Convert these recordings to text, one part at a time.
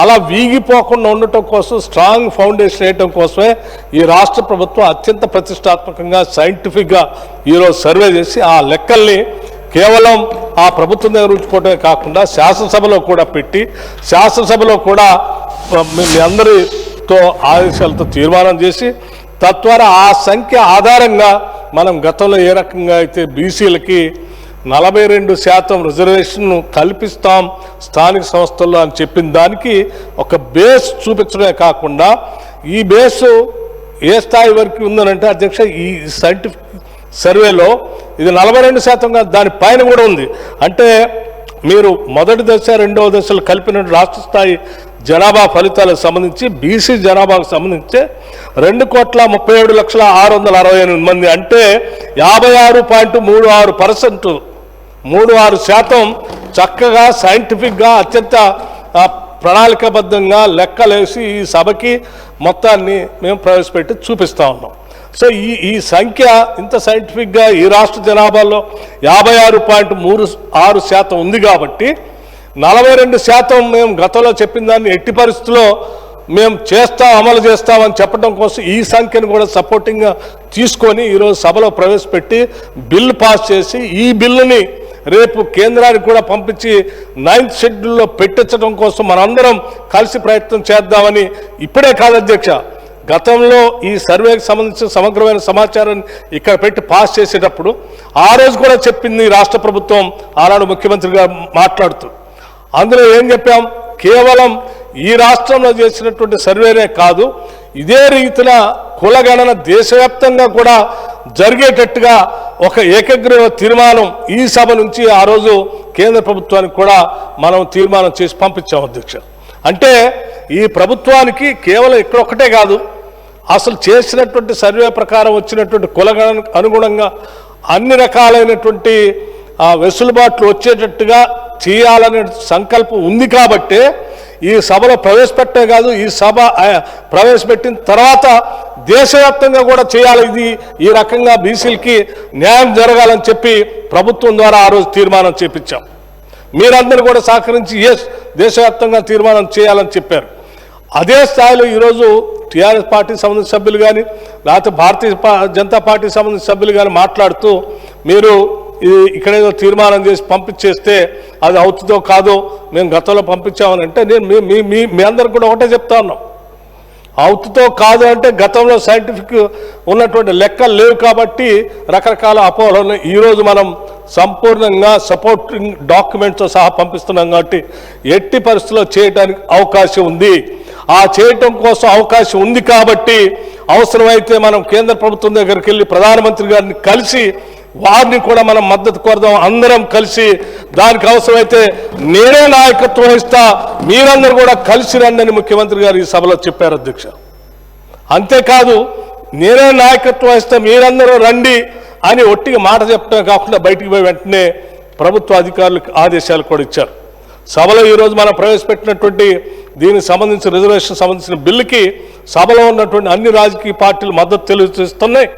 అలా వీగిపోకుండా ఉండటం కోసం స్ట్రాంగ్ ఫౌండేషన్ వేయటం కోసమే ఈ రాష్ట్ర ప్రభుత్వం అత్యంత ప్రతిష్టాత్మకంగా సైంటిఫిక్గా ఈరోజు సర్వే చేసి ఆ లెక్కల్ని కేవలం ఆ ప్రభుత్వం దగ్గర ఉంచుకోవడమే కాకుండా శాసనసభలో కూడా పెట్టి శాసనసభలో కూడా మీ అందరితో ఆదేశాలతో తీర్మానం చేసి తద్వారా ఆ సంఖ్య ఆధారంగా మనం గతంలో ఏ రకంగా అయితే బీసీలకి నలభై రెండు శాతం రిజర్వేషన్ను కల్పిస్తాం స్థానిక సంస్థల్లో అని చెప్పిన దానికి ఒక బేస్ చూపించడమే కాకుండా ఈ బేసు ఏ స్థాయి వరకు ఉందనంటే అధ్యక్ష ఈ సైంటిఫిక్ సర్వేలో ఇది నలభై రెండు శాతంగా దాని పైన కూడా ఉంది. అంటే మీరు మొదటి దశ రెండవ దశలు కలిపిన రాష్ట్ర స్థాయి జనాభా ఫలితాలకు సంబంధించి బీసీ జనాభాకు సంబంధించి రెండు కోట్ల ముప్పై ఏడు లక్షల ఆరు వందల అరవై ఎనిమిది మంది అంటే యాభై ఆరు పాయింట్ మూడు ఆరు పర్సెంట్ మూడు ఆరు శాతం చక్కగా సైంటిఫిక్గా అత్యంత ప్రణాళికబద్ధంగా లెక్కలేసి ఈ సభకి మొత్తాన్ని మేము ప్రవేశపెట్టి చూపిస్తా ఉన్నాం. సో ఈ ఈ సంఖ్య ఇంత సైంటిఫిక్గా ఈ రాష్ట్ర జనాభాలో యాభై ఆరు పాయింట్ మూడు ఆరు శాతం ఉంది కాబట్టి నలభై రెండు శాతం మేము గతంలో చెప్పిన దాన్ని ఎట్టి పరిస్థితుల్లో మేము చేస్తాం అమలు చేస్తామని చెప్పడం కోసం ఈ సంఖ్యను కూడా సపోర్టింగ్గా తీసుకొని ఈరోజు సభలో ప్రవేశపెట్టి బిల్లు పాస్ చేసి ఈ బిల్లుని రేపు కేంద్రానికి కూడా పంపించి నైన్త్ షెడ్యూల్లో పెట్టించడం కోసం మనందరం కలిసి ప్రయత్నం చేద్దామని ఇప్పుడే కాదు అధ్యక్ష గతంలో ఈ సర్వేకి సంబంధించిన సమగ్రమైన సమాచారాన్ని ఇక్కడ పెట్టి పాస్ చేసేటప్పుడు ఆ రోజు కూడా చెప్పింది రాష్ట్ర ప్రభుత్వం ఆనాడు ముఖ్యమంత్రి గారు మాట్లాడుతూ. అందులో ఏం చెప్పాం? కేవలం ఈ రాష్ట్రంలో చేసినటువంటి సర్వేనే కాదు ఇదే రీతిన కులగణన దేశవ్యాప్తంగా కూడా జరిగేటట్టుగా ఒక ఏకగ్రీవ తీర్మానం ఈ సభ నుంచి ఆ రోజు కేంద్ర ప్రభుత్వానికి కూడా మనం తీర్మానం చేసి పంపించాం అధ్యక్ష. అంటే ఈ ప్రభుత్వానికి కేవలం ఇక్కడ ఒకటే కాదు అసలు చేసినటువంటి సర్వే ప్రకారం వచ్చినటువంటి కులగణన అనుగుణంగా అన్ని రకాలైనటువంటి వెసులుబాట్లు వచ్చేటట్టుగా చేయాలనే సంకల్పం ఉంది కాబట్టే ఈ సభలో ప్రవేశపెట్టే కాదు ఈ సభ ప్రవేశపెట్టిన తర్వాత దేశవ్యాప్తంగా కూడా చేయాలి. ఇది ఈ రకంగా బీసీలకి న్యాయం జరగాలని చెప్పి ప్రభుత్వం ద్వారా ఆ రోజు తీర్మానం చేపించాం. మీరందరూ కూడా సహకరించి ఎస్ దేశవ్యాప్తంగా తీర్మానం చేయాలని చెప్పారు. అదే స్థాయిలో ఈరోజు టీఆర్ఎస్ పార్టీ సంబంధించిన సభ్యులు కానీ లేకపోతే భారతీయ జనతా పార్టీ సంబంధించిన సభ్యులు కానీ మాట్లాడుతూ మీరు ఇది ఇక్కడేదో తీర్మానం చేసి పంపించేస్తే అది అవుతుందో కాదో మేము గతంలో పంపించామని అంటే నేను మీ- మీ మీ మీ అందరికి కూడా ఒకటే చెప్తా ఉన్నాం. అవుతుతో కాదు అంటే గతంలో సైంటిఫిక్ ఉన్నటువంటి లెక్కలు లేవు కాబట్టి రకరకాల అపోహలను ఈరోజు మనం సంపూర్ణంగా సపోర్టింగ్ డాక్యుమెంట్తో సహా పంపిస్తున్నాం కాబట్టి ఎట్టి పరిస్థితుల్లో చేయడానికి అవకాశం ఉంది. ఆ చేయటం కోసం అవకాశం ఉంది కాబట్టి అవసరమైతే మనం కేంద్ర ప్రభుత్వం దగ్గరికి వెళ్ళి ప్రధానమంత్రి గారిని కలిసి వారిని కూడా మనం మద్దతు కోరదాం. అందరం కలిసి దానికి అవసరమైతే నేనే నాయకత్వం వహిస్తా. మీరందరూ కూడా కలిసి రండి ముఖ్యమంత్రి గారు ఈ సభలో చెప్పారు అధ్యక్ష. అంతేకాదు నేనే నాయకత్వం వహిస్తా మీరందరూ రండి అని ఒట్టిగా మాట చెప్పడం కాకుండా బయటికి పోయి వెంటనే ప్రభుత్వ అధికారులకు ఆదేశాలు కూడా ఇచ్చారు. సభలో ఈరోజు మనం ప్రవేశపెట్టినటువంటి దీనికి సంబంధించిన రిజర్వేషన్ సంబంధించిన బిల్లుకి సభలో ఉన్నటువంటి అన్ని రాజకీయ పార్టీలు మద్దతు తెలియజేస్తున్నాయి.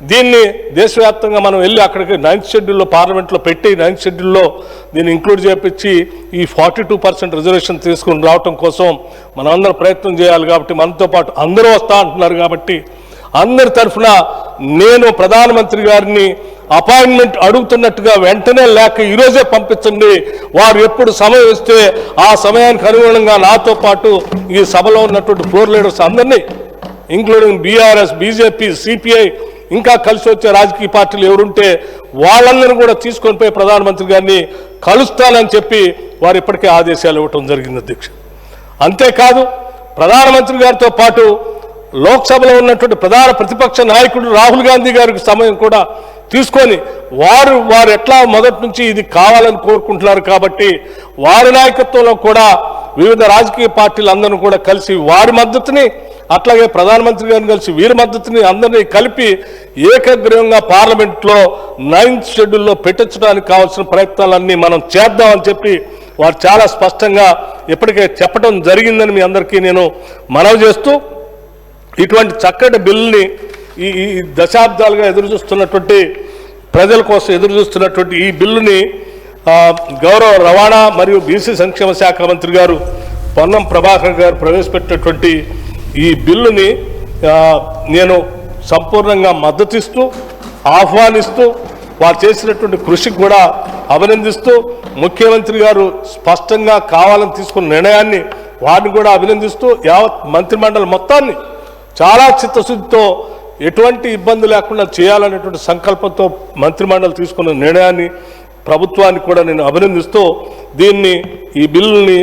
దీన్ని దేశవ్యాప్తంగా మనం వెళ్ళి అక్కడికి నైన్త్ షెడ్యూల్లో పార్లమెంట్లో పెట్టి నైన్త్ షెడ్యూల్లో దీన్ని ఇంక్లూడ్ చేపించి ఈ ఫార్టీ టూ పర్సెంట్ రిజర్వేషన్ తీసుకుని రావటం కోసం మనం ప్రయత్నం చేయాలి కాబట్టి మనతో పాటు అందరూ వస్తా అంటున్నారు కాబట్టి అందరి తరఫున నేను ప్రధానమంత్రి గారిని అపాయింట్మెంట్ అడుగుతున్నట్టుగా వెంటనే లేక ఈరోజే పంపించండి. వారు ఎప్పుడు సమయం ఇస్తే ఆ సమయానికి అనుగుణంగా నాతో పాటు ఈ సభలో ఉన్నటువంటి ఫ్లోర్ లీడర్స్ అందరినీ ఇంక్లూడింగ్ బీఆర్ఎస్ బీజేపీ సిపిఐ ఇంకా కలిసి వచ్చే రాజకీయ పార్టీలు ఎవరుంటే వాళ్ళందరినీ కూడా తీసుకొని పోయి ప్రధానమంత్రి గారిని కలుస్తానని చెప్పి వారు ఇప్పటికే ఆదేశాలు ఇవ్వటం జరిగింది అధ్యక్ష. అంతేకాదు ప్రధానమంత్రి గారితో పాటు లోక్సభలో ఉన్నటువంటి ప్రధాన ప్రతిపక్ష నాయకుడు రాహుల్ గాంధీ గారికి సమయం కూడా తీసుకొని వారు వారు ఎట్లా మొదటి నుంచి ఇది కావాలని కోరుకుంటున్నారు కాబట్టి వారి నాయకత్వంలో కూడా వివిధ రాజకీయ పార్టీలందరూ కూడా కలిసి వారి మద్దతుని అట్లాగే ప్రధానమంత్రి గారిని కలిసి వీరి మద్దతుని అందరినీ కలిపి ఏకగ్రీవంగా పార్లమెంట్లో నైన్త్ షెడ్యూల్లో పెట్టించడానికి కావాల్సిన ప్రయత్నాలన్నీ మనం చేద్దామని చెప్పి వారు చాలా స్పష్టంగా ఇప్పటికే చెప్పడం జరిగిందని మీ అందరికీ నేను మనవి చేస్తూ ఇటువంటి చక్కటి బిల్లుని ఈ ఈ దశాబ్దాలుగా ఎదురు చూస్తున్నటువంటి ప్రజల కోసం ఎదురు చూస్తున్నటువంటి ఈ బిల్లుని గౌరవ రవాణా మరియు బీసీ సంక్షేమ శాఖ మంత్రి గారు పొన్నం ప్రభాకర్ గారు ప్రవేశపెట్టినటువంటి ఈ బిల్లుని నేను సంపూర్ణంగా మద్దతిస్తూ ఆహ్వానిస్తూ వారు చేసినటువంటి కృషికి కూడా అభినందిస్తూ ముఖ్యమంత్రి గారు స్పష్టంగా కావాలని తీసుకున్న నిర్ణయాన్ని వారిని కూడా అభినందిస్తూ యావత్ మంత్రిమండలి మొత్తాన్ని చాలా చిత్తశుద్ధితో ఎటువంటి ఇబ్బంది లేకుండా చేయాలనేటువంటి సంకల్పంతో మంత్రిమండలి తీసుకున్న నిర్ణయాన్ని ప్రభుత్వాన్ని కూడా నేను అభినందిస్తూ దీన్ని ఈ బిల్లుని